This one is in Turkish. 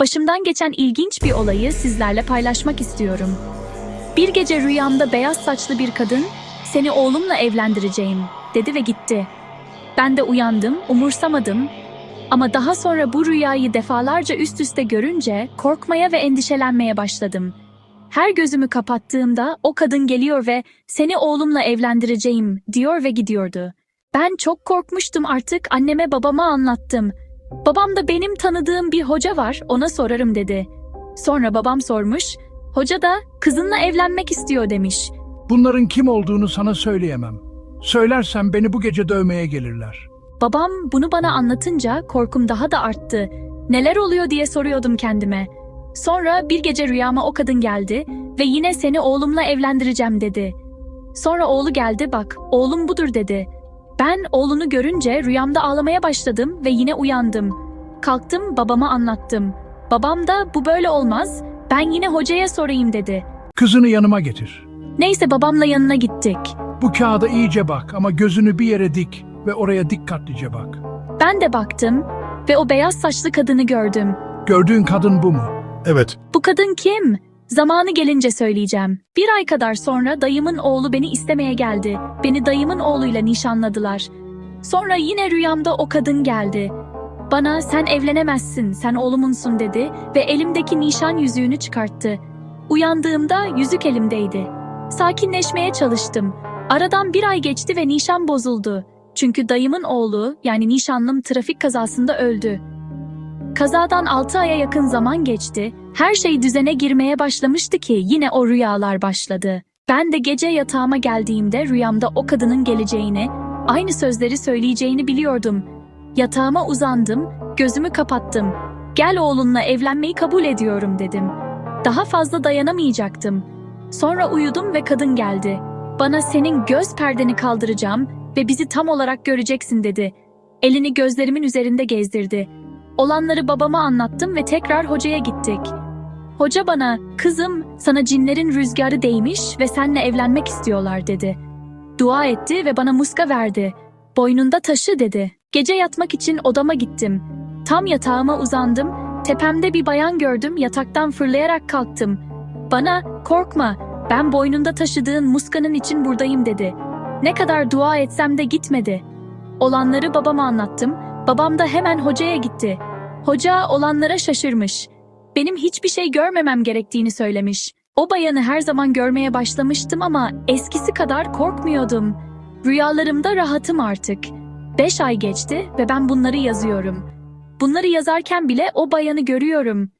Başımdan geçen ilginç bir olayı sizlerle paylaşmak istiyorum. Bir gece rüyamda beyaz saçlı bir kadın, seni oğlumla evlendireceğim dedi ve gitti. Ben de uyandım, umursamadım. Ama daha sonra bu rüyayı defalarca üst üste görünce korkmaya ve endişelenmeye başladım. Her gözümü kapattığımda o kadın geliyor ve seni oğlumla evlendireceğim diyor ve gidiyordu. Ben çok korkmuştum artık anneme babama anlattım. Babam da benim tanıdığım bir hoca var ona sorarım dedi. Sonra babam sormuş, hoca da kızınla evlenmek istiyor demiş. Bunların kim olduğunu sana söyleyemem. Söylersem beni bu gece dövmeye gelirler. Babam bunu bana anlatınca korkum daha da arttı. Neler oluyor diye soruyordum kendime. Sonra bir gece rüyama o kadın geldi ve yine seni oğlumla evlendireceğim dedi. Sonra oğlu geldi bak oğlum budur dedi. Ben oğlunu görünce rüyamda ağlamaya başladım ve yine uyandım. Kalktım babama anlattım. Babam da bu böyle olmaz ben yine hocaya sorayım dedi. Kızını yanıma getir. Neyse babamla yanına gittik. Bu kağıda iyice bak ama gözünü bir yere dik ve oraya dikkatlice bak. Ben de baktım ve o beyaz saçlı kadını gördüm. Gördüğün kadın bu mu? Evet, Bu kadın kim? Zamanı gelince söyleyeceğim. Bir ay kadar sonra dayımın oğlu beni istemeye geldi. Beni dayımın oğluyla nişanladılar. Sonra yine rüyamda o kadın geldi. Bana sen evlenemezsin, sen oğlumunsun dedi ve elimdeki nişan yüzüğünü çıkarttı. Uyandığımda yüzük elimdeydi. Sakinleşmeye çalıştım. Aradan bir ay geçti ve nişan bozuldu. Çünkü dayımın oğlu yani nişanlım trafik kazasında öldü. Kazadan 6 aya yakın zaman geçti. Her şey düzene girmeye başlamıştı ki yine o rüyalar başladı. Ben de gece yatağıma geldiğimde rüyamda o kadının geleceğini, aynı sözleri söyleyeceğini biliyordum. Yatağıma uzandım, gözümü kapattım. Gel oğlunla evlenmeyi kabul ediyorum dedim. Daha fazla dayanamayacaktım. Sonra uyudum ve kadın geldi. Bana senin göz perdeni kaldıracağım ve bizi tam olarak göreceksin dedi. Elini gözlerimin üzerinde gezdirdi. Olanları babama anlattım ve tekrar hocaya gittik. Hoca bana, kızım sana cinlerin rüzgarı değmiş ve seninle evlenmek istiyorlar dedi. Dua etti ve bana muska verdi. Boynunda taşı dedi. Gece yatmak için odama gittim. Tam yatağıma uzandım, tepemde bir bayan gördüm yataktan fırlayarak kalktım. Bana, korkma, ben boynunda taşıdığın muskanın için buradayım dedi. Ne kadar dua etsem de gitmedi. Olanları babama anlattım, babam da hemen hocaya gitti. Hoca olanlara şaşırmış. Benim hiçbir şey görmemem gerektiğini söylemiş. O bayanı her zaman görmeye başlamıştım ama eskisi kadar korkmuyordum. Rüyalarımda rahatım artık. Beş ay geçti ve ben bunları yazıyorum. Bunları yazarken bile o bayanı görüyorum.